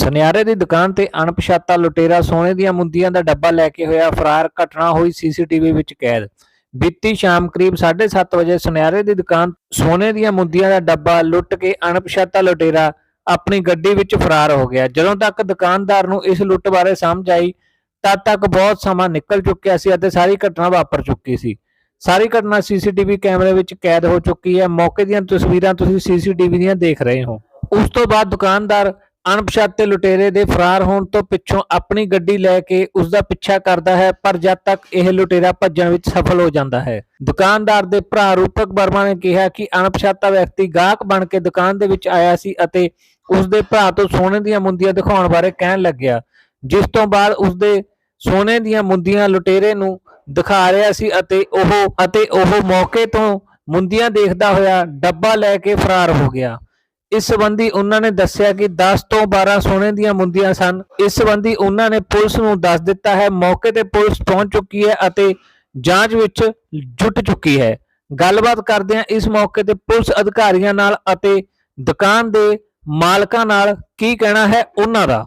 ਸੁਨਿਆਰੇ ਦੀ ਦੁਕਾਨ ਤੇ ਅਣਪਛਾਤਾ ਲੁਟੇਰਾ ਸੋਨੇ ਦੀਆਂ ਮੁੰਦੀਆਂ ਦਾ ਡੱਬਾ ਲੈ ਕੇ ਹੋਇਆ ਫਰਾਰ, ਘਟਨਾ ਹੋਈ ਸੀਸੀਟੀਵੀ ਵਿੱਚ ਕੈਦ। ਬੀਤੀ ਸ਼ਾਮ ਕਰੀਬ 7:30 ਵਜੇ ਸੁਨਿਆਰੇ ਦੀ ਦੁਕਾਨ ਸੋਨੇ ਦੀਆਂ ਮੁੰਦੀਆਂ ਦਾ ਡੱਬਾ ਲੁੱਟ ਕੇ ਅਣਪਛਾਤਾ ਲੁਟੇਰਾ ਆਪਣੀ ਗੱਡੀ ਵਿੱਚ ਫਰਾਰ ਹੋ ਗਿਆ। ਜਦੋਂ ਤੱਕ ਦੁਕਾਨਦਾਰ ਨੂੰ ਇਸ ਲੁੱਟ ਬਾਰੇ ਸਮਝ ਆਈ, ਤਦ ਤੱਕ ਬਹੁਤ ਸਮਾਂ ਨਿਕਲ ਚੁੱਕਿਆ ਸੀ ਅਤੇ ਸਾਰੀ ਘਟਨਾ ਵਾਪਰ ਚੁੱਕੀ ਸੀ। ਸਾਰੀ ਘਟਨਾ ਸੀਸੀਟੀਵੀ ਕੈਮਰੇ ਵਿੱਚ ਕੈਦ ਹੋ ਚੁੱਕੀ ਹੈ। ਮੌਕੇ ਦੀਆਂ ਤਸਵੀਰਾਂ ਤੁਸੀਂ ਸੀਸੀਟੀਵੀ ਦੀਆਂ ਦੇਖ ਰਹੇ ਹੋ। ਉਸ ਤੋਂ ਬਾਅਦ ਦੁਕਾਨਦਾਰ ਅਣਪਛਾਤੇ ਲੁਟੇਰੇ ਦੇ ਫਰਾਰ ਹੋਣ ਤੋਂ ਪਿੱਛੋਂ ਆਪਣੀ ਗੱਡੀ ਲੈ ਕੇ ਉਸ ਦਾ ਪਿੱਛਾ ਕਰਦਾ ਹੈ, ਪਰ ਜਦ ਤੱਕ ਇਹ ਲੁਟੇਰਾ ਭੱਜਣ ਵਿੱਚ ਸਫਲ ਹੋ ਜਾਂਦਾ ਹੈ। ਦੁਕਾਨਦਾਰ ਦੇ ਭਰਾ ਰੂਪਕ ਵਰਮਾ ਨੇ ਕਿਹਾ ਕਿ ਅਣਪਛਾਤਾ ਵਿਅਕਤੀ ਗਾਹਕ ਬਣ ਕੇ ਦੁਕਾਨ ਦੇ ਵਿੱਚ ਆਇਆ ਸੀ ਅਤੇ ਉਸ ਦੇ ਭਰਾ ਤੋਂ ਸੋਨੇ ਦੀਆਂ ਮੁੰਦੀਆਂ ਦਿਖਾਉਣ ਬਾਰੇ ਕਹਿਣ ਲੱਗਿਆ, ਜਿਸ ਤੋਂ ਬਾਅਦ ਉਸ ਦੇ ਸੋਨੇ ਦੀਆਂ ਮੁੰਦੀਆਂ ਲੁਟੇਰੇ ਨੂੰ ਦਿਖਾ ਰਿਹਾ ਸੀ ਅਤੇ ਉਹ ਅਤੇ ਉਹ ਮੌਕੇ ਤੋਂ ਮੁੰਦੀਆਂ ਦੇਖਦਾ ਹੋਇਆ ਡੱਬਾ ਲੈ ਕੇ ਫਰਾਰ ਹੋ ਗਿਆ। ਇਸ ਸੰਬੰਧੀ ਉਹਨਾਂ ਨੇ ਦੱਸਿਆ ਕਿ 10 ਤੋਂ 12 ਸੋਨੇ ਦੀਆਂ ਮੁੰਦੀਆਂ ਸਨ। ਇਸ ਸੰਬੰਧੀ ਉਹਨਾਂ ਨੇ ਪੁਲਿਸ ਨੂੰ ਦੱਸ ਦਿੱਤਾ ਹੈ, ਮੌਕੇ ਤੇ ਪੁਲਿਸ ਪਹੁੰਚ ਚੁੱਕੀ ਹੈ ਅਤੇ ਜਾਂਚ ਵਿੱਚ ਜੁਟ ਚੁੱਕੀ ਹੈ। ਗੱਲਬਾਤ ਕਰਦਿਆਂ ਇਸ ਮੌਕੇ ਤੇ ਪੁਲਿਸ ਅਧਿਕਾਰੀਆਂ ਨਾਲ ਅਤੇ ਦੁਕਾਨ ਦੇ ਮਾਲਕਾਂ ਨਾਲ ਕੀ ਕਹਿਣਾ ਹੈ ਉਹਨਾਂ ਦਾ।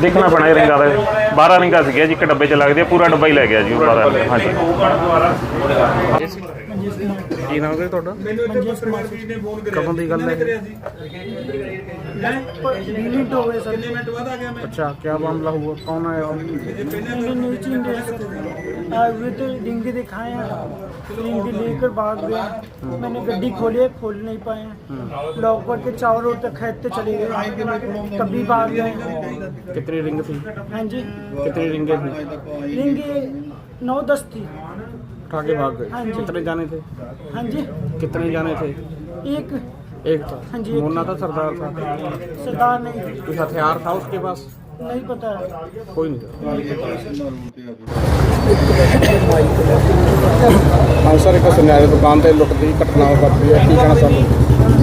ਦੇਖਣਾ ਪੈਣਾ ਇਹ ਰਿੰਗਾਂ ਦਾ। 12 ਰਿੰਗਾਂ ਸੀਗੀਆਂ ਜੀ ਇੱਕ ਡੱਬੇ 'ਚ ਲੱਗਦੇ ਆ, ਪੂਰਾ ਡੱਬਾ ਹੀ ਲੈ ਗਿਆ ਜੀ ਉਹ 12 ਹਾਂਜੀ। ਅੱਛਾ ਕੀ ਮਾਮਲਾ ਹੋਇਆ ਕੌਣ ਆਇਆ? तो डिंगे दिखाए हैं। डिंगे लेकर भाग गए। मैंने गड्डी खोली है खोल नहीं पाए लॉक करके चारों तक खेदते चले गए। तभी भाग गए। कितनी रिंग थी? हाँ जी। कितनी रिंगे थी? डिंगे नौ दस थी। उठा के भाग गए। हाँ जी। कितने जाने थे? हाँ जी। कितने जाने थे? एक। एक था। हाँ जी, मुन्ना था। था सरदार था? सरदार नहीं। कुछ हथियार था उसके पास?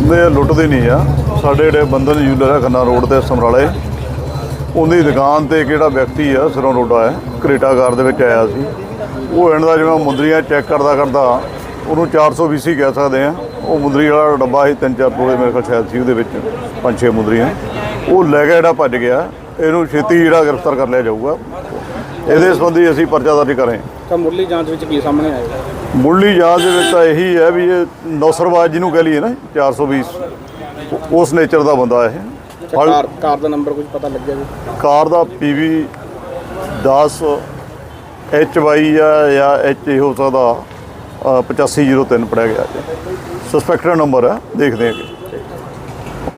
ਨੇ ਲੁੱਟਦੇ ਨਹੀਂ ਆ। ਸਾਡੇ ਜਿਹੜੇ ਬੰਦਨ ਜੂਲਰ ਆ ਖੰਨਾ ਰੋਡ ਤੇ ਸਮਰਾਲੇ। ਉਹਦੀ ਦੁਕਾਨ ਤੇ ਕਿਹੜਾ ਵਿਅਕਤੀ ਆ ਸਰੋਂ ਰੋਡਾ ਹੈ। ਕ੍ਰੇਟਾਗਾਰ ਦੇ ਵਿੱਚ ਆਇਆ ਸੀ। ਉਹ ਐਂਡ ਦਾ ਜਿਵੇਂ ਮੁੰਦਰੀਆਂ ਚੈੱਕ ਕਰਦਾ ਕਰਦਾ ਉਹਨੂੰ 420 ਕਹਿ ਸਕਦੇ ਆ। ਉਹ ਮੁੰਦਰੀ ਵਾਲਾ ਡੱਬਾ ਸੀ ਤਿੰਨ ਚਾਰ ਪੂਰੇ ਮੇਰੇ ਕੋਲ ਸ਼ਾਇਦ ਸੀ ਉਹਦੇ ਵਿੱਚ ਪੰਜ ਛੇ ਮੁੰਦਰੀਆਂ। ਉਹ ਲੈ ਕੇ ਜਿਹੜਾ ਭੱਜ ਗਿਆ। ਇਹਨੂੰ ਛੇਤੀ ਜਿਹੜਾ ਗ੍ਰਿਫਤਾਰ ਕਰ ਲਿਆ ਜਾਊਗਾ। ਇਹਦੇ ਸੰਬੰਧੀ ਅਸੀਂ ਪਰਚਾ ਦਰਜ ਕਰੇ ਤਾਂ ਮੁੱਢਲੀ ਜਾਂਚ ਵਿੱਚ ਕੀ ਸਾਹਮਣੇ ਆਇਆ? ਮੁੱਢਲੀ ਜਾਂਚ ਦੇ ਵਿੱਚ ਤਾਂ ਇਹੀ ਹੈ ਵੀ ਇਹ ਨੌਸਰਵਾਜ ਜਿਹਨੂੰ ਕਹ ਲਈਏ ਨਾ 420 ਉਹ- ਉਸ ਨੇਚਰ ਦਾ ਬੰਦਾ ਇਹ। ਅੱਛਾ, ਕਾਰ ਕਾਰ ਦਾ ਨੰਬਰ ਕੁਝ ਪਤਾ ਲੱਗਿਆ ਜੀ? ਕਾਰ ਦਾ PV 10 HY ਆ ਜਾਂ H ਹੋ ਸਕਦਾ ਅ, 8503 ਪੜਿਆ ਗਿਆ ਸਸਪੈਕਟਡ ਨੰਬਰ ਹੈ ਦੇਖਦੇ ਹਾਂ